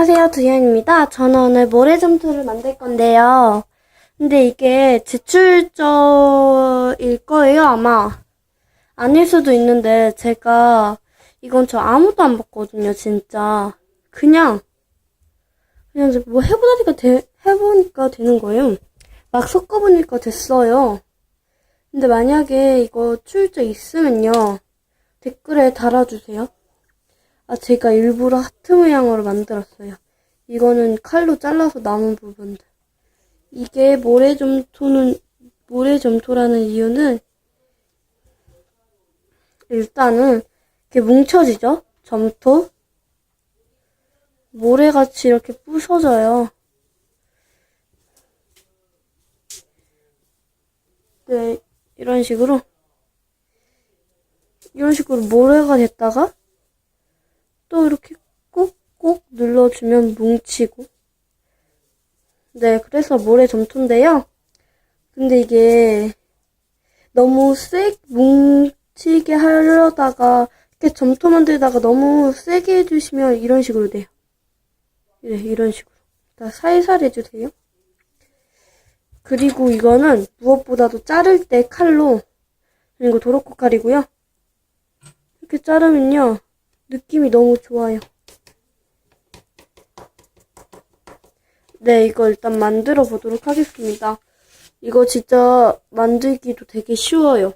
안녕하세요, 두현입니다. 저는 오늘 모래점토를 만들 건데요. 근데 이게 제출저일 거예요, 아마. 아닐 수도 있는데, 제가, 이건 저 아무도 안 봤거든요, 진짜. 그냥, 그냥 뭐 해보니까, 되, 해보니까 되는 거예요. 막 섞어보니까 됐어요. 근데 만약에 이거 출제 있으면요, 댓글에 달아주세요. 아, 제가 일부러 하트 모양으로 만들었어요. 이거는 칼로 잘라서 남은 부분들. 이게 모래점토는, 모래점토라는 이유는, 일단은, 이렇게 뭉쳐지죠? 점토? 모래같이 이렇게 부서져요. 네, 이런 식으로. 이런 식으로 모래가 됐다가, 또 이렇게 꾹꾹 눌러주면 뭉치고. 네, 그래서 모래 점토인데요. 근데 이게 너무 세 뭉치게 하려다가 이렇게 점토 만들다가 너무 세게 해주시면 이런 식으로 돼요. 네, 이런 식으로. 다 살살 해주세요. 그리고 이거는 무엇보다도 자를 때 칼로 그리고 도로코 칼이고요. 이렇게 자르면요. 느낌이 너무 좋아요. 네, 이거 일단 만들어 보도록 하겠습니다. 이거 진짜 만들기도 되게 쉬워요.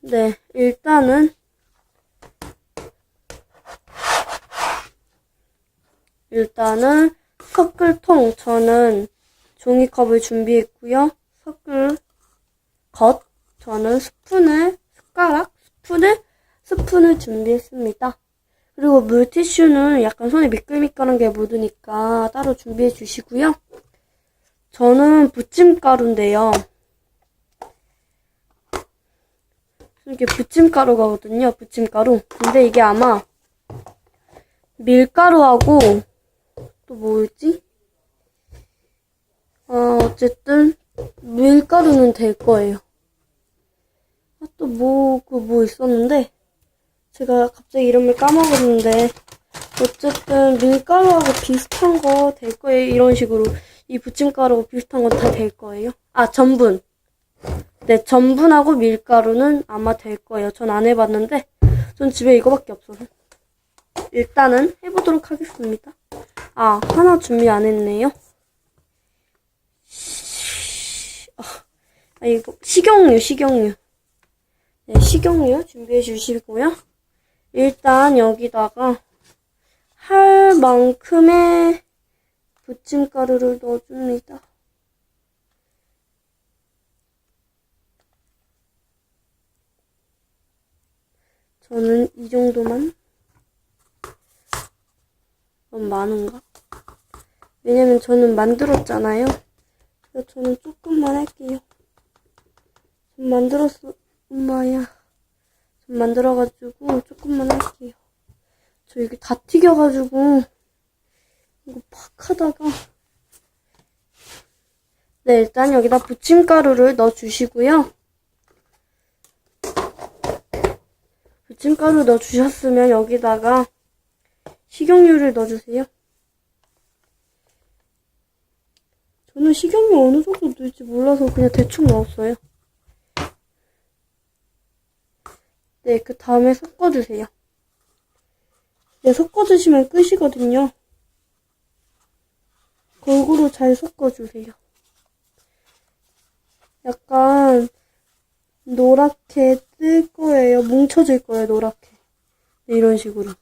네, 일단은 일단은 섞을통 저는 종이컵을 준비했고요. 섞을 것 저는 스푼을 숟가락 스푼을 스푼을 준비했습니다. 그리고 물티슈는 약간 손에 미끌미끌한 게 묻으니까 따로 준비해 주시고요. 저는 부침가루인데요. 이게 부침가루거든요. 부침가루. 근데 이게 아마 밀가루하고 또 뭐였지? 어, 어쨌든 밀가루는 될 거예요. 아, 또 뭐, 그 뭐 있었는데 제가 갑자기 이름을 까먹었는데 어쨌든 밀가루하고 비슷한 거 될 거예요. 이런 식으로 이 부침가루하고 비슷한 건 다 될 거예요. 아, 전분. 네, 전분하고 밀가루는 아마 될 거예요. 전 안 해봤는데 전 집에 이거밖에 없어서 일단은 해보도록 하겠습니다. 아, 하나 준비 안 했네요. 아, 이거 식용유, 식용유. 네, 식용유 준비해 주시고요. 일단 여기다가 할 만큼의 부침가루를 넣어줍니다. 저는 이 정도만 너무 많은가? 왜냐면 저는 만들었잖아요. 그래서 저는 조금만 할게요. 전 만들었어, 엄마야. 전 만들어가지고 조금만 할게요. 저 이게 다 튀겨가지고 이거 팍 하다가 네 일단 여기다 부침가루를 넣어주시고요. 부침가루 넣어주셨으면 여기다가 식용유를 넣어주세요. 저는 식용유 어느 정도 넣을지 몰라서 그냥 대충 넣었어요. 네, 그 다음에 섞어주세요. 네, 섞어주시면 끝이거든요. 골고루 잘 섞어주세요. 약간 노랗게 뜰 거예요. 뭉쳐질 거예요, 노랗게. 네, 이런 식으로.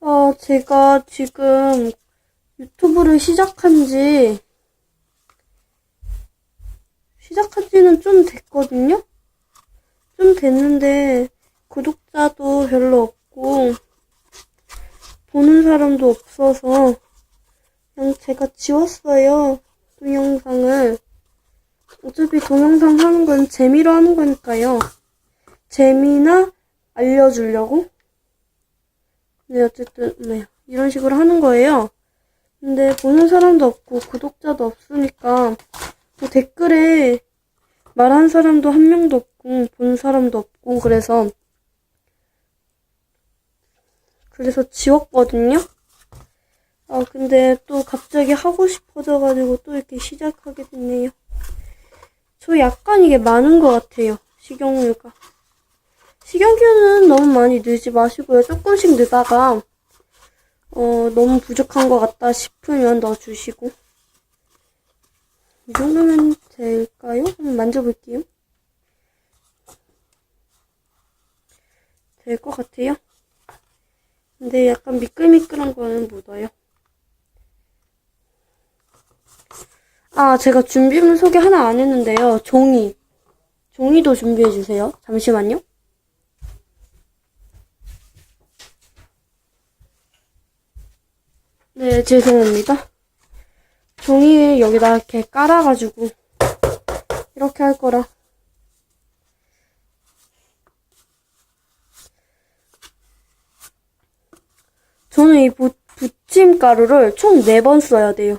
아, 제가 지금 유튜브를 시작한 지, 시작한 지는 좀 됐거든요? 좀 됐는데, 구독자도 별로 없고, 보는 사람도 없어서, 그냥 제가 지웠어요. 동영상을. 어차피 동영상 하는 건 재미로 하는 거니까요. 재미나 알려주려고. 네, 어쨌든, 네. 이런 식으로 하는 거예요. 근데 보는 사람도 없고 구독자도 없으니까 뭐 댓글에 말한 사람도 한 명도 없고 본 사람도 없고 그래서 그래서 지웠거든요. 아 근데 또 갑자기 하고 싶어져가지고 또 이렇게 시작하게 됐네요. 저 약간 이게 많은 것 같아요. 식용유가. 식용유는 너무 많이 넣지 마시고요. 조금씩 넣다가 어, 너무 부족한 것 같다 싶으면 넣어주시고. 이 정도면 될까요? 한번 만져볼게요. 될 것 같아요. 근데 약간 미끌미끌한 거는 묻어요. 아, 제가 준비물 소개 하나 안 했는데요. 종이. 종이도 준비해주세요. 잠시만요. 네, 죄송합니다. 종이 여기다 이렇게 깔아가지고 이렇게 할 거라. 저는 이 부, 붙임 가루를 총 4번 써야 돼요.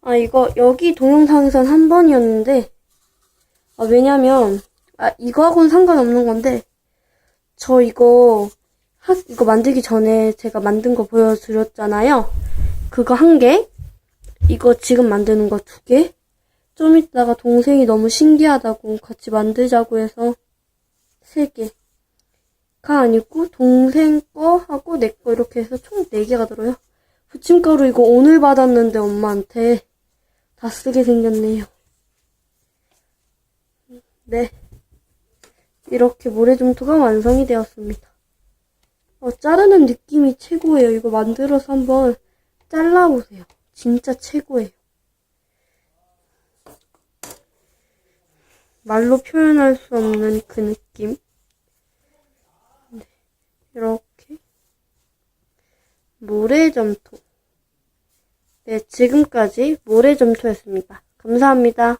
아, 이거 여기 동영상에선 한 번이었는데 아, 왜냐면 아, 이거하고는 상관없는 건데 저 이거 하, 이거 만들기 전에 제가 만든 거 보여드렸잖아요. 그거 한 개, 이거 지금 만드는 거 두 개, 좀 이따가 동생이 너무 신기하다고 같이 만들자고 해서 세 개. 가 아니고 동생 거 하고 내 거 이렇게 해서 총 네 개가 들어요. 부침가루 이거 오늘 받았는데 엄마한테 다 쓰게 생겼네요. 네. 이렇게 모래점토가 완성이 되었습니다. 어, 자르는 느낌이 최고예요. 이거 만들어서 한번 잘라보세요. 진짜 최고예요. 말로 표현할 수 없는 그 느낌. 네, 이렇게. 모래점토. 네, 지금까지 모래점토였습니다. 감사합니다.